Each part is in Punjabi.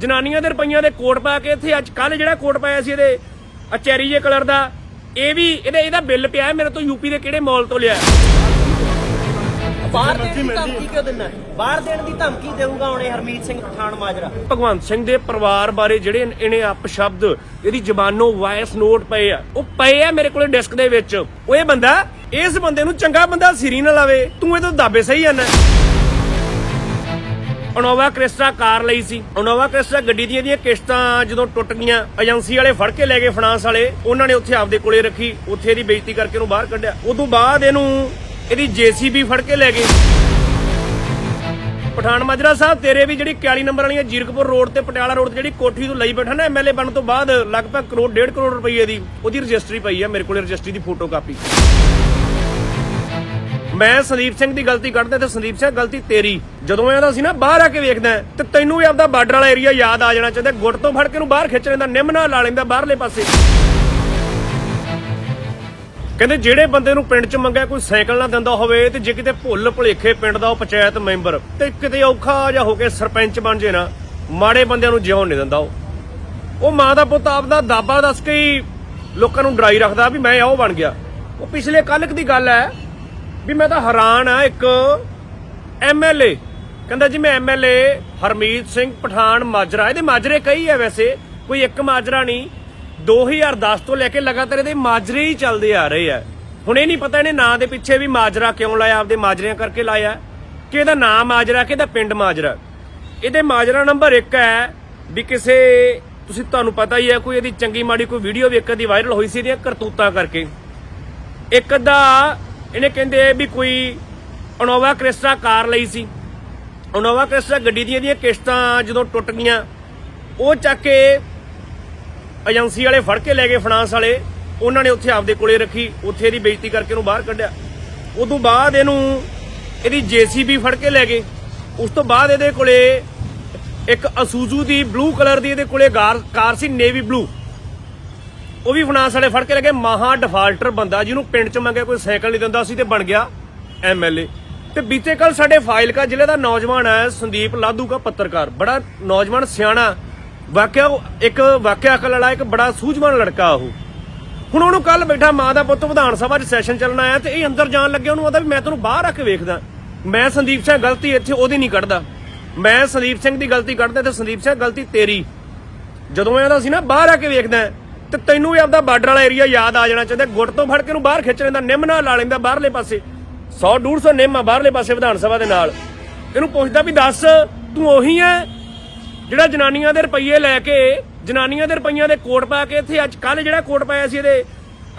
ਜਨਾਨੀਆਂ ਦੇ ਰੁਪਈਆਂ ਦੇ ਕੋਟ ਪਾ ਕੇ ਇੱਥੇ ਅੱਜ ਕੱਲ ਜਿਹੜਾ ਕੋਟ ਪਾਇਆ ਸੀ ਇਹਦੇ ਆ ਚੈਰੀ ਜੇ ਕਲਰ ਦਾ ਇਹ ਵੀ ਇਹਦੇ ਇਹਦਾ ਬਿੱਲ ਪਿਆ ਮੇਰੇ ਤੋਂ ਯੂਪੀ ਦੇ ਕਿਹੜੇ ਮਾਲ ਤੋਂ ਲਿਆ। ਬਾਹਰ ਦੇਣ ਦੀ ਧਮਕੀ ਕਿਉਂ ਦਿੰਦਾ ਬਾਹਰ ਦੇਣ ਦੀ ਧਮਕੀ ਦੇਊਗਾ ਹੁਣ ਇਹ ਹਰਮੀਤ ਸਿੰਘ ਪਠਾਨ ਮਾਜਰਾ। ਭਗਵੰਤ ਸਿੰਘ ਦੇ ਪਰਿਵਾਰ ਬਾਰੇ ਜਿਹੜੇ ਇਹਨੇ ਅਪਸ਼ਬਦ ਇਹਦੀ ਜ਼ਬਾਨੋਂ ਵਾਇਸ ਨੋਟ ਪਏ ਆ। ਉਹ ਪਏ ਆ ਮੇਰੇ ਕੋਲੇ ਡਿਸਕ ਦੇ ਵਿੱਚ। ਉਹ ਇਹ ਬੰਦਾ ਇਸ ਬੰਦੇ ਨੂੰ ਚੰਗਾ ਬੰਦਾ ਸਿਰੀ ਨਾ ਲਾਵੇ ਤੂੰ ਇਹ ਤੋਂ ਦਾਬੇ ਸਹੀ ਜਾਂਦਾ ਅਨੋਵਾ ਕ੍ਰਿਸਟਾ ਕਾਰ ਲਈ ਸੀ। ਅਨੋਵਾ ਕ੍ਰਿਸਟਾ ਗੱਡੀ ਦੀਆਂ ਦੀਆਂ ਕਿਸ਼ਤਾਂ ਜਦੋਂ ਟੁੱਟ ਗਈਆਂ, ਏਜੰਸੀ ਵਾਲੇ ਫੜ ਕੇ ਲੈ ਗਏ ਫਾਈਨਾਂਸ ਵਾਲੇ, ਉਹਨਾਂ ਨੇ ਉੱਥੇ ਆਪਦੇ ਕੋਲੇ ਰੱਖੀ, ਉੱਥੇ ਇਹਦੀ ਬੇਇੱਜ਼ਤੀ ਕਰਕੇ ਉਹਨੂੰ ਬਾਹਰ ਕੱਢਿਆ। ਉਦੋਂ ਬਾਅਦ ਇਹਨੂੰ ਇਹਦੀ ਜੀਸੀਬੀ ਫੜ ਕੇ ਲੈ ਗਏ। ਪਠਾਨ ਮਾਜਰਾ ਸਾਹਿਬ, ਤੇਰੇ ਵੀ ਜਿਹੜੀ 41 ਨੰਬਰ ਵਾਲੀਆਂ ਜੀਰਕਪੁਰ ਰੋਡ ਤੇ ਪਟਿਆਲਾ ਰੋਡ ਤੇ ਜਿਹੜੀ ਕੋਠੀ ਤੋਂ ਲਈ ਬੈਠਾ ਨਾ ਐਮਐਲਏ ਬਣਨ ਤੋਂ ਬਾਅਦ, ਲਗਭਗ ਕਰੋੜ 1.5 ਕਰੋੜ ਰੁਪਏ ਦੀ ਉਹਦੀ ਰਜਿਸਟਰੀ ਪਈ ਆ, ਮੇਰੇ ਕੋਲੇ ਰਜਿਸਟਰੀ ਦੀ ਫੋਟੋ ਕਾਪੀ। ਮੈਂ ਸੰਦੀਪ ਸਿੰਘ ਦੀ ਗਲਤੀ ਕੱਢਦਾ ਤੇ ਸੰਦੀਪ ਸਿੰਘ, ਗਲਤੀ ਤੇਰੀ। ਜਦੋਂ ਇਹਦਾ ਸੀ ਨਾ, ਬਾਹਰ ਆ ਕੇ ਵੇਖਦਾ ਤੇ ਤੈਨੂੰ ਵੀ ਆਪਦਾ ਬਾਰਡਰ ਵਾਲਾ ਏਰੀਆ ਯਾਦ ਆ ਜਾਣਾ ਚਾਹੀਦਾ। ਗੁੱਟ ਤੋਂ ਫੜ ਕੇ ਨੂੰ ਬਾਹਰ ਖਿੱਚ ਲੈਂਦਾ, ਨਿੰਮ ਨਾਲ ਲਾ ਲੈਂਦਾ ਬਾਹਰਲੇ ਪਾਸੇ। ਕਹਿੰਦੇ ਜਿਹੜੇ ਬੰਦੇ ਨੂੰ ਪਿੰਡ 'ਚ ਮੰਗਿਆ ਕੋਈ ਸਾਈਕਲ ਨਾ ਦਿੰਦਾ ਹੋਵੇ, ਤੇ ਜੇ ਕਿਤੇ ਭੁੱਲ ਭੁਲੇਖੇ ਪਿੰਡ ਦਾ ਉਹ ਪੰਚਾਇਤ ਮੈਂਬਰ, ਤੇ ਕਿਤੇ ਔਖਾ ਜਿਹਾ ਹੋ ਕੇ ਸਰਪੰਚ ਬਣ ਜੇ ਨਾ, ਮਾੜੇ ਬੰਦਿਆਂ ਨੂੰ ਜਿਉਣ ਨਹੀਂ ਦਿੰਦਾ ਉਹ। ਉਹ ਮਾਂ ਦਾ ਪੁੱਤ ਆਪਦਾ ਦਾਬਾ ਦੱਸ ਕੇ ਲੋਕਾਂ ਨੂੰ ਡਰਾਈ ਰੱਖਦਾ ਵੀ ਮੈਂ ਉਹ ਬਣ ਗਿਆ। ਉਹ ਪਿਛਲੇ ਕੱਲ੍ਹ ਦੀ ਗੱਲ ਹੈ ਵੀ ਮੈਂ ਤਾਂ ਹੈਰਾਨ ਆ ਇੱਕ ਐਮਐਲਏ ਕਹਿੰਦਾ ਜੀ ਮੈਂ ਐਮਐਲਏ ਹਰਮੀਤ ਸਿੰਘ ਪਠਾਨ ਮਾਜਰਾ। ਇਹਦੇ ਮਾਜਰੇ ਕਈ ਹੈ ਵੈਸੇ, ਕੋਈ ਇੱਕ ਮਾਜਰਾ ਨਹੀਂ। 2010 ਤੋਂ ਲੈ ਕੇ ਲਗਾਤਾਰ ਇਹਦੇ ਮਾਜਰੇ ਹੀ ਚੱਲਦੇ ਆ ਰਹੇ ਆ। ਹੁਣ ਇਹ ਨਹੀਂ ਪਤਾ ਇਹਨੇ ਨਾਂ ਦੇ ਪਿੱਛੇ ਵੀ ਮਾਜਰਾ ਕਿਉਂ ਲਾਇਆ, ਆਪਦੇ ਮਾਜਰਿਆਂ ਕਰਕੇ ਲਾਇਆ। ਕਿ ਇਹਦਾ ਨਾਮ ਮਾਜਰਾ, ਕਿ ਇਹਦਾ ਪਿੰਡ ਮਾਜਰਾ। ਇਹਦੇ ਮਾਜਰਾ ਨੰਬਰ 1 ਹੈ ਵੀ ਕਿਸੇ, ਤੁਸੀਂ ਤੁਹਾਨੂੰ ਪਤਾ ਹੀ ਹੈ, ਕੋਈ ਇਹਦੀ ਚੰਗੀ ਮਾੜੀ ਕੋਈ ਵੀਡੀਓ ਵੀ ਇੱਕ ਦੀ ਵਾਇਰਲ ਹੋਈ ਸੀ ਇਹਦੀਆਂ ਕਰਤੂਤਾਂ ਕਰਕੇ। ਇੱਕ ਅੱਧਾ ਇਹਨੇ ਕਹਿੰਦੇ ਵੀ ਕੋਈ ਅਨੋਵਾ ਕ੍ਰਿਸਟਾ ਕਾਰ ਲਈ ਸੀ। ਅਨੋਵਾ ਕ੍ਰਿਸਟਾ ਗੱਡੀ ਦੀਆਂ ਦੀਆਂ ਕਿਸ਼ਤਾਂ ਜਦੋਂ ਟੁੱਟ ਗਈਆਂ, ਉਹ ਚੱਕ ਕੇ ਏਜੰਸੀ ਵਾਲੇ ਫੜ ਕੇ ਲੈ ਗਏ ਫਾਈਨਾਂਸ ਵਾਲੇ। ਉਹਨਾਂ ਨੇ ਉੱਥੇ ਆਪਦੇ ਕੋਲੇ ਰੱਖੀ, ਉੱਥੇ ਇਹਦੀ ਬੇਇੱਜ਼ਤੀ ਕਰਕੇ ਉਹਨੂੰ ਬਾਹਰ ਕੱਢਿਆ। ਉਦੋਂ ਬਾਅਦ ਇਹਨੂੰ ਇਹਦੀ ਜੀਸੀਬੀ ਫੜ ਕੇ ਲੈ ਗਏ। ਉਸ ਤੋਂ ਬਾਅਦ ਇਹਦੇ ਕੋਲੇ ਇੱਕ ਅਸੂਜ਼ੂ ਦੀ ਬਲੂ ਕਲਰ ਦੀ ਇਹਦੇ ਕੋਲੇ ਕਾਰ ਸੀ, ਨੇਵੀ ਬਲੂ। ਉਹ ਵੀ ਫਾਈਨਾਂਸ ਵਾਲੇ ਫੜ ਕੇ ਲੈ ਗਏ। ਮਹਾ ਡਿਫਾਲਟਰ ਬੰਦਾ, ਜਿਹਨੂੰ ਪਿੰਡ ਚ ਮੰਗਿਆ ਕੋਈ ਸਾਈਕਲ ਨਹੀਂ ਦਿੰਦਾ ਸੀ ਤੇ ਬਣ ਗਿਆ ਐਮਐਲਏ ਤੇ ਬੀਤੇ ਕੱਲ ਸਾਡੇ ਫਾਇਲਕਾ ਜ਼ਿਲ੍ਹੇ ਦਾ ਨੌਜਵਾਨ ਹੈ ਸੰਦੀਪ ਲਾਧੂਗਾ ਪੱਤਰਕਾਰ। ਬੜਾ ਨੌਜਵਾਨ, ਸਿਆਣਾ, ਵਾਕਿਆ ਉਹ ਇੱਕ ਵਾਕਿਆ ਅਕਲ ਵਾਲਾ, ਇੱਕ ਬੜਾ ਸੂਝਵਾਨ ਲੜਕਾ ਉਹ। ਹੁਣ ਉਹਨੂੰ ਕੱਲ ਬੈਠਾ ਮਾਂ ਦਾ ਪੁੱਤ ਵਿਧਾਨ ਸਭਾ 'ਚ ਸੈਸ਼ਨ ਚੱਲਣਾ ਆਇਆ ਤੇ ਇਹ ਅੰਦਰ ਜਾਣ ਲੱਗਿਆ, ਉਹਨੂੰ ਆਦਾ ਵੀ ਮੈਂ ਤੈਨੂੰ ਬਾਹਰ ਆ ਕੇ ਵੇਖਦਾ। ਮੈਂ ਸੰਦੀਪ ਸਿੰਘ ਗਲਤੀ ਇੱਥੇ ਉਹਦੀ ਨਹੀਂ ਕੱਢਦਾ। ਮੈਂ ਸੰਦੀਪ ਸਿੰਘ ਦੀ ਗਲਤੀ ਕੱਢਦਾ ਤੇ ਸੰਦੀਪ ਸਿੰਘ ਗਲਤੀ ਤੇਰੀ। ਜਦੋਂ ਇਹਦਾ ਸੀ ਨਾ ਬਾਹਰ ਆ ਕੇ ਵੇਖਦਾ। ਤੇ ਤੈਨੂੰ ਵੀ ਆਪਦਾ ਬਾਰਡਰ ਵਾਲਾ ਏਰੀਆ ਯਾਦ ਆ ਜਾਣਾ ਚਾਹੀਦਾ। ਗੁੱਟ ਤੋਂ ਫੜ ਕੇ ਨੂੰ ਬਾਹਰ ਖਿੱਚ ਲੈਂਦਾ, ਨਿੰਮ ਨਾਲ ਲਾ ਲੈਂਦਾ ਬਾਹਰਲੇ ਪਾਸੇ। 100 150 ਨਿੰਮ ਆ ਬਾਹਰਲੇ ਪਾਸੇ ਵਿਧਾਨ ਸਭਾ ਦੇ ਨਾਲ। ਇਹਨੂੰ ਪੁੱਛਦਾ ਵੀ ਦੱਸ, ਤੂੰ ਉਹੀ ਹੈ ਜਿਹੜਾ ਜਨਾਨੀਆਂ ਦੇ ਰੁਪਈਏ ਲੈ ਕੇ, ਜਨਾਨੀਆਂ ਦੇ ਰੁਪਈਆਂ ਦੇ ਕੋਟ ਪਾ ਕੇ ਇੱਥੇ ਅੱਜ ਕੱਲ ਜਿਹੜਾ ਕੋਟ ਪਾਇਆ ਸੀ ਇਹਦੇ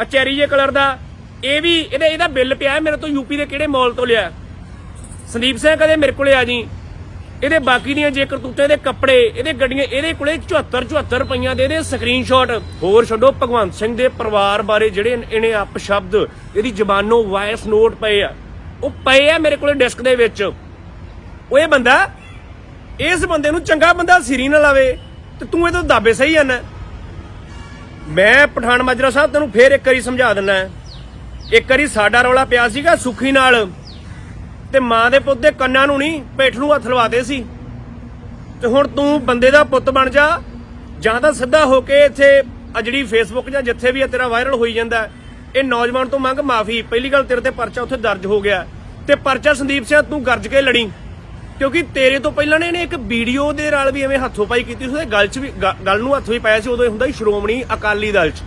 ਅਚੈਰੀ ਚੈਰੀ ਜੇ ਕਲਰ ਦਾ, ਇਹ ਵੀ ਇਹਦੇ ਇਹਦਾ ਬਿੱਲ ਪਿਆ ਮੇਰੇ ਤੋਂ ਯੂਪੀ ਦੇ ਕਿਹੜੇ ਮਾਲ ਤੋਂ ਲਿਆ? ਸੰਦੀਪ ਸਿੰਘ ਕਦੇ ਮੇਰੇ ਕੋਲੇ ਆ ਜੀ ਇਹਦੇ ਬਾਕੀ ਦੀਆਂ ਜੇ ਕਰਤੂਤੇ ਇਹਦੇ ਕੱਪੜੇ, ਇਹਦੇ ਗੱਡੀਆਂ, ਇਹਦੇ ਕੋਲੇ 74 74 ਰੁਪਈਆਂ ਦੇ ਇਹਦੇ ਸਕਰੀਨਸ਼ਾਟ ਹੋਰ ਛੱਡੋ, ਭਗਵੰਤ ਸਿੰਘ ਦੇ ਪਰਿਵਾਰ ਬਾਰੇ ਜਿਹੜੇ ਇਹਨੇ ਆਪ ਸ਼ਬਦ ਇਹਦੀ ਜ਼ਬਾਨੋਂ ਵਾਇਸ ਨੋਟ ਪਏ ਆ। ਉਹ ਪਏ ਆ ਮੇਰੇ ਕੋਲੇ ਡਿਸਕ ਦੇ ਵਿੱਚ। ਉਹ ਇਹ ਬੰਦਾ, ਇਸ ਬੰਦੇ ਨੂੰ ਚੰਗਾ ਬੰਦਾ ਸਿਰੀ ਨਾ ਲਾਵੇ, ਤੇ ਤੂੰ ਇਹ ਤੋਂ ਦਾਬੇ ਸਹੀ ਜਾਂਦਾ ਮੈਂ ਪਠਾਨ ਮਾਜਰਾ ਸਾਹਿਬ ਤੈਨੂੰ ਫੇਰ ਇੱਕ ਵਾਰੀ ਸਮਝਾ ਦਿੰਦਾ। ਇੱਕ ਵਾਰੀ ਸਾਡਾ ਰੌਲਾ ਪਿਆ ਸੀਗਾ ਸੁਖੀ ਨਾਲ। ਤੇ ਮਾਂ ਦੇ ਪੁੱਤ ਦੇ ਕੰਨਾਂ ਨੂੰ ਨਹੀਂ, ਪੇਠ ਨੂੰ ਹੱਥ ਲਵਾਦੇ ਸੀ। ਤੇ ਹੁਣ ਤੂੰ ਬੰਦੇ ਦਾ ਪੁੱਤ ਬਣ ਜਾ, ਜਾਂ ਤਾਂ ਸਿੱਧਾ ਹੋ ਕੇ ਇੱਥੇ ਆ ਜਿਹੜੀ ਫੇਸਬੁੱਕ ਜਾਂ ਜਿੱਥੇ ਵੀ ਆ ਤੇਰਾ ਵਾਇਰਲ ਹੋਈ ਜਾਂਦਾ ਇਹ ਨੌਜਵਾਨ ਤੋਂ ਮੰਗ ਮਾਫੀ। ਪਹਿਲੀ ਗੱਲ ਤੇਰੇ ਤੇ ਪਰਚਾ ਉੱਥੇ ਦਰਜ ਹੋ ਗਿਆ ਤੇ ਪਰਚਾ ਸੰਦੀਪ ਸਿੰਘ, ਤੂੰ ਗਰਜ ਕੇ ਲੜੀ। ਕਿਉਂਕਿ ਤੇਰੇ ਤੋਂ ਪਹਿਲਾਂ ਨੇ ਇਹਨੇ ਇੱਕ ਵੀਡੀਓ ਦੇ ਨਾਲ ਵੀ ਐਵੇਂ ਹੱਥੋਂ ਪਾਈ ਕੀਤੀ ਸੀ, ਉਹਦੇ ਗੱਲ 'ਚ ਵੀ ਗੱਲ ਨੂੰ ਹੱਥ ਹੀ ਪਾਇਆ ਸੀ, ਉਦੋਂ ਹੁੰਦਾ ਸੀ ਸ਼੍ਰੋਮਣੀ ਅਕਾਲੀ ਦਲ 'ਚ।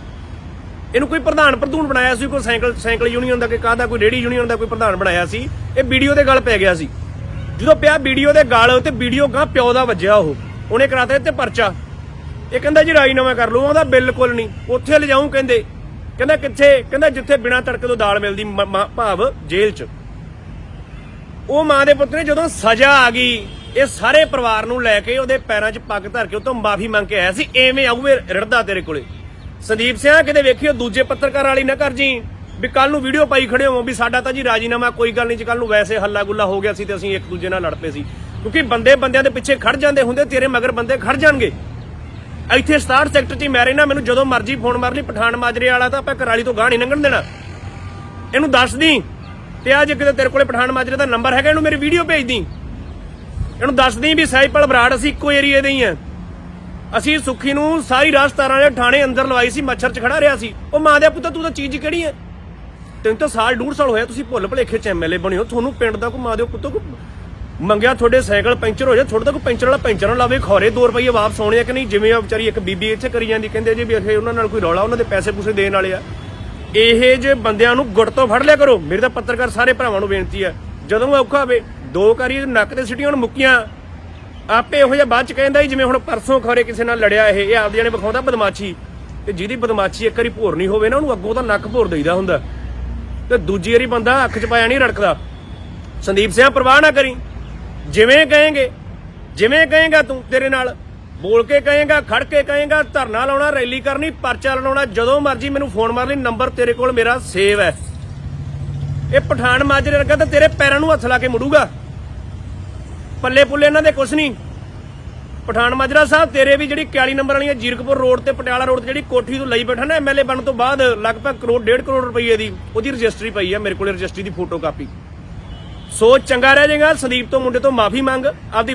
ਇਹਨੂੰ ਕੋਈ ਪ੍ਰਧਾਨ ਪ੍ਰਧੂਨ ਬਣਾਇਆ ਸੀ, ਕੋਈ ਸਾਈਕਲ ਸਾਈਕਲ ਯੂਨੀਅਨ ਦਾ ਕਿ ਕਾਹਦਾ, ਕੋਈ ਰੇੜੀ ਯੂਨੀਅਨ ਦਾ ਕੋਈ ਪ੍ਰਧਾਨ ਬਣਾਇਆ ਸੀ, ਇਹ ਵੀਡੀਓ ਦੇ ਗਲ ਪੈ ਗਿਆ ਸੀ। ਜਦੋਂ ਪਿਆ ਵੀਡੀਓ ਦੇ ਗਲ, ਤੇ ਵੀਡੀਓ ਗਾਂ ਪਿਓ ਦਾ ਵੱਜਿਆ ਉਹ। ਉਹਨੇ ਕਰਾਤਾ ਤੇ ਪਰਚਾ। ਇਹ ਕਹਿੰਦਾ ਜੀ, ਰਾਜੀਨਾਮਾ ਕਰ ਲਓ, ਉਹਦਾ ਬਿਲਕੁਲ ਨਹੀਂ। ਉੱਥੇ ਲਿਜਾਉਂ ਕਹਿੰਦੇ। ਕਹਿੰਦਾ ਕਿੱਥੇ? ਕਹਿੰਦਾ ਜਿੱਥੇ ਬਿਨਾਂ ਤੜਕੇ ਤੋਂ ਦਾਲ ਮਿਲਦੀ ਭਾਵ ਜੇਲ੍ਹ 'ਚ। ਉਹ ਮਾਂ ਦੇ ਪੁੱਤ ਨੇ ਜਦੋਂ ਸਜ਼ਾ ਆ ਗਈ, ਇਹ ਸਾਰੇ ਪਰਿਵਾਰ ਨੂੰ ਲੈ ਕੇ ਉਹਦੇ ਪੈਰਾਂ 'ਚ ਪੱਗ ਧਰ ਕੇ ਉਹ ਤੋਂ ਮਾਫੀ ਮੰਗ ਕੇ ਆਇਆ ਸੀ। ਐਵੇਂ ਆਊਏ ਰੜਦਾ ਤੇਰੇ ਕੋਲੇ। ਸੰਦੀਪ ਸਿੰਘ ਕਿਤੇ ਵੇਖਿਓ ਦੂਜੇ ਪੱਤਰਕਾਰ ਵਾਲੀ ਨਾ ਕਰ ਜੀ ਵੀ ਕੱਲ ਨੂੰ ਵੀਡੀਓ ਪਾਈ ਖੜੇ ਹੋ ਵੀ ਸਾਡਾ ਤਾਂ ਜੀ ਰਾਜੀਨਾਮਾ, ਕੋਈ ਗੱਲ ਨਹੀਂ ਜੀ ਕੱਲ ਨੂੰ ਵੈਸੇ ਹੱਲਾ ਗੁੱਲਾ ਹੋ ਗਿਆ ਸੀ ਤੇ ਅਸੀਂ ਇੱਕ ਦੂਜੇ ਨਾਲ ਲੜ ਪਏ ਸੀ। ਕਿਉਂਕਿ ਬੰਦੇ ਬੰਦਿਆਂ ਦੇ ਪਿੱਛੇ ਖੜ ਜਾਂਦੇ ਹੁੰਦੇ, ਤੇਰੇ ਮਗਰ ਬੰਦੇ ਖੜ ਜਾਣਗੇ। ਇੱਥੇ 67 ਸੈਕਟਰ 'ਚ ਹੀ ਮੈਂ ਰਹਿਣਾ ਮੈਨੂੰ ਜਦੋਂ ਮਰਜ਼ੀ ਫੋਨ ਮਾਰ ਲਈ, ਪਠਾਨ ਮਾਜਰੇ ਵਾਲਾ ਤਾਂ ਆਪਾਂ ਕਰਾਲੀ ਤੋਂ ਗਾਹ ਨਹੀਂ ਲੰਘਣ ਦੇਣਾ। ਇਹਨੂੰ ਦੱਸ ਦੀ, ਤੇ ਆ ਜੇ ਕਿਤੇ ਤੇਰੇ ਕੋਲੇ ਪਠਾਨ ਮਾਜਰੇ ਦਾ ਨੰਬਰ ਹੈਗਾ, ਇਹਨੂੰ ਮੇਰੀ ਵੀਡੀਓ ਭੇਜ ਦੀ। ਇਹਨੂੰ ਦੱਸ ਦੀ ਵੀ ਸਾਈਪਲ ਬਰਾੜ, ਅਸੀਂ ਇੱਕੋ ਏਰੀਏ ਦੇ ਹੀ ਆ। ਅਸੀਂ ਸੁੱਖੀ ਨੂੰ ਸਾਰੀ ਰਾਜਸਥਾਨਾਂ ਦੇ ਥਾਣੇ ਅੰਦਰ ਲਵਾਈ ਸੀ, ਮੱਛਰ 'ਚ ਖੜਾ ਰਿਹਾ ਸੀ। ਉਹ ਮਾਂ ਦੇ ਪੁੱਤ, ਤੂੰ ਤਾਂ ਚੀਜ਼ ਕਿਹੜੀ ਹੈ ਤੈਨੂੰ ਤਾਂ ਸਾਲ ਡੂਢ ਸਾਲ ਹੋਇਆ, ਤੁਸੀਂ ਭੁੱਲ ਭੁਲੇਖੇ ਚ ਐਮਐਲਏ ਬਣੇ ਹੋ। ਤੁਹਾਨੂੰ ਪਿੰਡ ਦਾ ਕੋਈ ਮਾਂ ਦੇ ਪੁੱਤੋ ਕੋਈ ਮੰਗਿਆ ਤੁਹਾਡੇ ਸਾਈਕਲ ਪੈਂਚਰ ਹੋ ਜਾ ਤੁਹਾਡੇ ਤਾਂ ਕੋਈ ਪੈਂਚਰ ਵਾਲਾ ਪੈਂਚਰ ਨਾ ਲਾਵੇ, ਖੋਰੇ 2 ਰੁਪਏ ਵਾਪਸ ਆਉਣੇ ਆ ਕਿ ਨਹੀਂ? ਜਿਵੇਂ ਆ ਵਿਚਾਰੀ ਇੱਕ ਬੀਬੀ ਇੱਥੇ ਕਰੀ ਜਾਂਦੀ, ਕਹਿੰਦੇ ਜੀ ਵੀ ਅਖੇ ਉਹਨਾਂ ਨਾਲ ਕੋਈ ਰੌਲਾ, ਉਹਨਾਂ ਦੇ ਪੈਸੇ ਪੂਸੇ ਦੇਣ ਵਾਲੇ ਆ। ਇਹ ਜੇ ਬੰਦਿਆਂ ਨੂੰ ਗੁੱਟ ਤੋਂ ਫੜ ਲਿਆ ਕਰੋ, ਮੇਰੇ ਤਾਂ ਪੱਤਰਕਾਰ ਸਾਰੇ ਭਰਾਵਾਂ ਨੂੰ ਬੇਨਤੀ ਹੈ ਜਦੋਂ ਔਖਾ ਹੋਵੇ, ਦੋ ਕਰੀ ਨੱਕ ਤੇ ਸਿੱਟੀਆਂ ਹੁਣ ਮੁੱਕੀਆਂ। ਆਪੇ ਇਹੋ ਜਿਹਾ ਬਾਅਦ ਚ ਕਹਿੰਦਾ ਹੀ ਜਿਵੇਂ ਹੁਣ ਪਰਸੋਂ ਖਰੇ ਕਿਸੇ ਨਾਲ ਲੜਿਆ ਇਹ ਇਹ ਆਪਦੇ ਜਾਣੇ ਵਿਖਾਉਂਦਾ ਬਦਮਾਸ਼ੀ। ਤੇ ਜਿਹਦੀ ਬਦਮਾਸ਼ੀ ਇੱਕ ਵਾਰੀ ਭੋਰਨੀ ਹੋਵੇ ਨਾ, ਉਹਨੂੰ ਅੱਗੋਂ ਤਾਂ ਨੱਕ ਭੋਰ ਦੇਈਦਾ ਹੁੰਦਾ। ਤੇ ਦੂਜੀ ਵਾਰੀ ਬੰਦਾ ਅੱਖ 'ਚ ਪਾਇਆ ਨਹੀਂ ਰੜਕਦਾ। ਸੰਦੀਪ ਸਿੰਘ ਪਰਵਾਹ ਨਾ ਕਰੀ। ਜਿਵੇਂ ਕਹੇਂਗੇ, ਜਿਵੇਂ ਕਹੇਗਾ ਤੂੰ ਤੇਰੇ ਨਾਲ, ਬੋਲ ਕੇ ਕਹੇਗਾ, ਖੜ ਕੇ ਕਹੇਗਾ, ਧਰਨਾ ਲਾਉਣਾ, ਰੈਲੀ ਕਰਨੀ, ਪਰਚਾ ਲਾਉਣਾ, ਜਦੋਂ ਮਰਜ਼ੀ ਮੈਨੂੰ ਫੋਨ ਮਾਰ ਲਈ, ਨੰਬਰ ਤੇਰੇ ਕੋਲ ਮੇਰਾ ਸੇਵ ਹੈ। ਇਹ ਪਠਾਨ ਮਾਜਰੇ ਵਰਗਾ ਤਾਂ ਤੇਰੇ ਪੈਰਾਂ ਨੂੰ ਹੱਥ ਲਾ ਕੇ ਮੁੜੂਗਾ। ਪੱਲੇ ਪੁੱਲੇ ਇਹਨਾਂ ਦੇ ਕੁਛ ਨਹੀਂ। ਪਠਾਨ ਮਾਜਰਾ ਸਾਹਿਬ, ਤੇਰੇ ਵੀ ਜਿਹੜੀ 41 ਨੰਬਰ ਵਾਲੀਆਂ ਜੀਰਕਪੁਰ ਰੋਡ ਤੇ, ਪਟਿਆਲਾ ਰੋਡ ਤੇ ਜਿਹੜੀ ਕੋਠੀ ਤੋਂ ਲਈ ਬੈਠਾ ਨਾ ਐਮਐਲਏ ਬਣਨ ਤੋਂ ਬਾਅਦ, ਲਗਭਗ ਕਰੋੜ ਡੇਢ ਕਰੋੜ ਰੁਪਏ ਦੀ ਉਹਦੀ ਰਜਿਸਟਰੀ ਪਈ ਆ ਮੇਰੇ ਕੋਲੇ ਰਜਿਸਟਰੀ ਦੀ ਫੋਟੋ ਕਾਪੀ ਸੋ ਚੰਗਾ ਰਹਿ ਜਾਏਗਾ, ਸੰਦੀਪ ਤੋਂ ਮੁੰਡੇ ਤੋਂ ਮਾਫੀ ਮੰਗ, ਆਪਦੀ